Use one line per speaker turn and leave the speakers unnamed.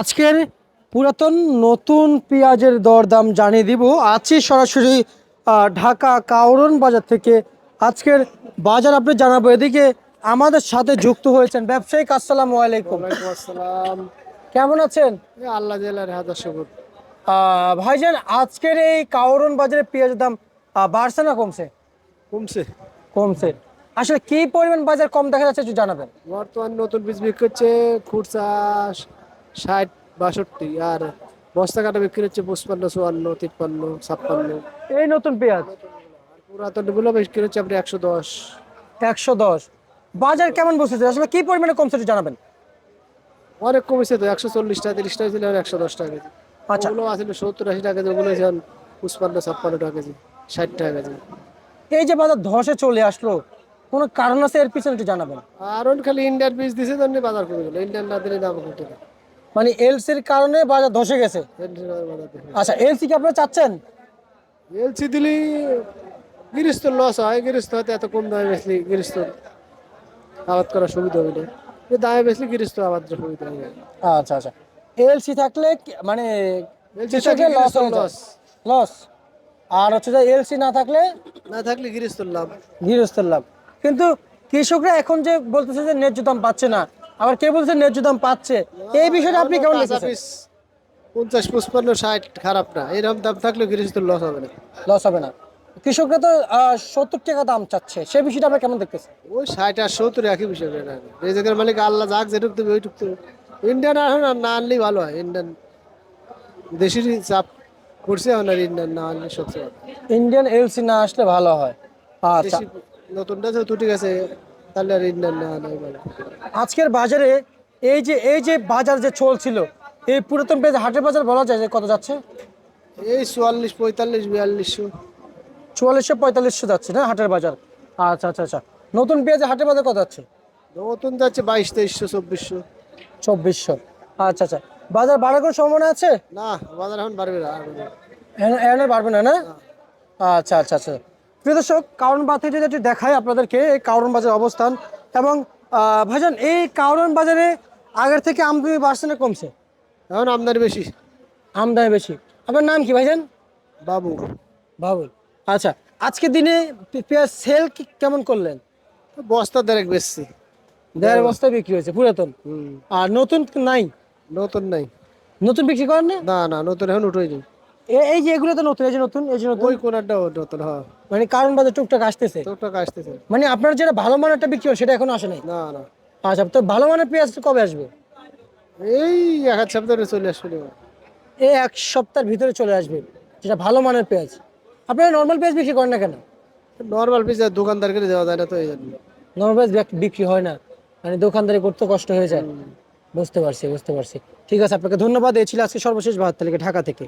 আজকের পুরাতন নতুন পেঁয়াজের দরদাম জানিয়ে দিব। আছি সরাসরি ঢাকা কাউরন বাজার থেকে। আজকের বাজার আপনি জানাব। এদিকে আমাদের সাথে যুক্ত হয়েছেন ব্যবসায়িক আসসালাম আলাইকুম।
আসসালাম।
কেমন আছেন?
আল্লাহ জেলার হাজার শুকুর
ভাইজান আজকের এই কাউরন বাজারে পেঁয়াজের দাম বাড়ছে না কমছে?
কমছে।
কমছে। আসলে কি পরিমাণ বাজার কম দেখা যাচ্ছে একটু জানাবেন।
বর্তমান নতুন বীজ বিক্রি হচ্ছে খুরসা ষাট বাষট্টি আর বস্তা কাটা বিক্রি হচ্ছে পঁচপান্ন চুয়ান্ন তিপ্পান্ন ছাপ্পান্ন।
এই নতুন পেঁয়াজ?
আর পুরাতনগুলো বিক্রি হচ্ছে আপনি একশো দশ।
একশো দশ। বাজার কেমন বসেছে? আসলে কি পরিমাণে কমছে একটু জানাবেন।
অনেক কমেছে তো একশো চল্লিশ টাকা তিরিশ টাকা ছিল একশো দশ টাকা কেজি।
আচ্ছা।
ওগুলো আসলে সত্তর আশি টাকা কেজি ওগুলো এখন পঁচপান্ন ছাপ্পান্ন টাকা কেজি ষাট টাকা কেজি।
এই যে বাজার ধসে চলে আসলো কোনো কারণ আছে এর পিছনে একটু জানাবেন।
আর ওন খালি ইন্ডিয়ান বীজ দিছে জন্য বাজার কমে গেল। ইন্ডিয়ান না দিলে দাম কমতে
মানে এলসির কারণে বাজার ধসে গেছে। আচ্ছা এলসি কি আপনারা চাচ্ছেন?
এলসি দিলি গৃহস্থর লস হয় গৃহস্থ হয়তো এত কম দামে বেচলি গৃহস্থ আবাদ করার সুবিধা হবে না দামে বেচলি গৃহস্থ আবাদ সুবিধা হবে
আচ্ছা আচ্ছা। এলসি থাকলে মানে কৃষকের
থাকলে
লস
গৃহস্থর
লস আর হচ্ছে যে এলসি না থাকলে?
না থাকলে গৃহস্থর লাভ।
গৃহস্থের লাভ। কিন্তু কৃষকরা এখন যে বলতেছে যে ন্যায্য দাম পাচ্ছে না আবার কে বলছে ন্যায্য দাম পাচ্ছে? এই বিষয়টা আপনি কেমন
পঞ্চাশ পঁচপান্ন ষাট খারাপ না। এরকম দাম থাকলে গৃহস্থর লস হবে না।
লস হবে না। কৃষকরা তো সত্তর টাকা দাম চাচ্ছে। সেই বিষয়টা আপনি কেমন দেখতেছেন?
ওই ষাট আর সত্তর একই বিষয় রেজেকের মালিক আল্লাহ যাক যেটুক দেবে ওইটুক দেবে ইন্ডিয়ান এখন আর না আনলেই ভালো হয়। ইন্ডিয়ান দেশেরই চাপ করছে এখন আর ইন্ডিয়ান না আনলে সবচেয়ে
ইন্ডিয়ান এলসি না আসলে ভালো হয়। আচ্ছা।
নতুনটা যে ত্রুটি গেছে
আজকের বাজারে এই যে এই যে বাজার যে চলছিল এই পুরাতন পেঁয়াজ হাটের বাজার বলা যায় যে কত যাচ্ছে?
এই চুয়াল্লিশ পঁয়তাল্লিশ বিয়াল্লিশশো।
চুয়াল্লিশশো পঁয়তাল্লিশশো যাচ্ছে না হাটের বাজার? আচ্ছা আচ্ছা আচ্ছা। নতুন পেঁয়াজ হাটের বাজার কত যাচ্ছে?
নতুন যাচ্ছে বাইশ তেইশশো চব্বিশশো।
চব্বিশশো। আচ্ছা আচ্ছা। বাজার বাড়ার কোনো সম্ভাবনা আছে?
না বাজার এখন বাড়বে না
এখন বাড়বে না? না। আচ্ছা আচ্ছা আচ্ছা। প্রিয় দর্শক কারণ বাজার যদি একটু দেখাই আপনাদেরকে এই কারণ বাজার অবস্থান এবং ভাইজান এই কারণ বাজারে আগের থেকে আমদানি বাড়ছে না কমছে?
এখন আমদানি বেশি।
আমদানি বেশি। আপনার নাম কি ভাইজান?
বাবু
বাবুল। আচ্ছা আজকের দিনে পেঁয়াজ সেল কেমন করলেন?
বস্তা দেড়েক বেচছি।
দেড় বস্তা বিক্রি হয়েছে পুরাতন। আর নতুন নাই?
নতুন নাই।
নতুন বিক্রি করেন না
না নতুন এখন উঠোই নি
এ- এই যে এগুলো তো নতুন এই যে নতুন এই যে নতুন।
ওই কোনারটা নতুন হ্যাঁ।
মানে কারণ বাজার টুকটাক আসতেছে?
তো টাকা আসতেছে।
মানে আপনার যেটা ভালো মানেরটা বিক্রি হয় সেটা এখনও আসে নাই?
না না।
আচ্ছা তো ভালো মানের পেঁয়াজ কবে আসবে?
এই এক সপ্তাহে চলে আসবে।
এই এক সপ্তাহের ভিতরে চলে আসবে যেটা ভালো মানের পেঁয়াজ। আপনারা নর্মাল পেঁয়াজ বিক্রি করেন না কেন?
নর্মাল পিস দোকানদারকে দেওয়া যায় না তো এই জন্য।
নর্মাল পেঁয়াজ বিক্রি হয় না। মানে দোকানদারি করতে কষ্ট হয়ে যায়। বুঝতে পারছি বুঝতে পারছি। ঠিক আছে আপনাকে ধন্যবাদ। এই ছিল আজকে সর্বশেষ বাহাত্তর থেকে ঢাকা থেকে।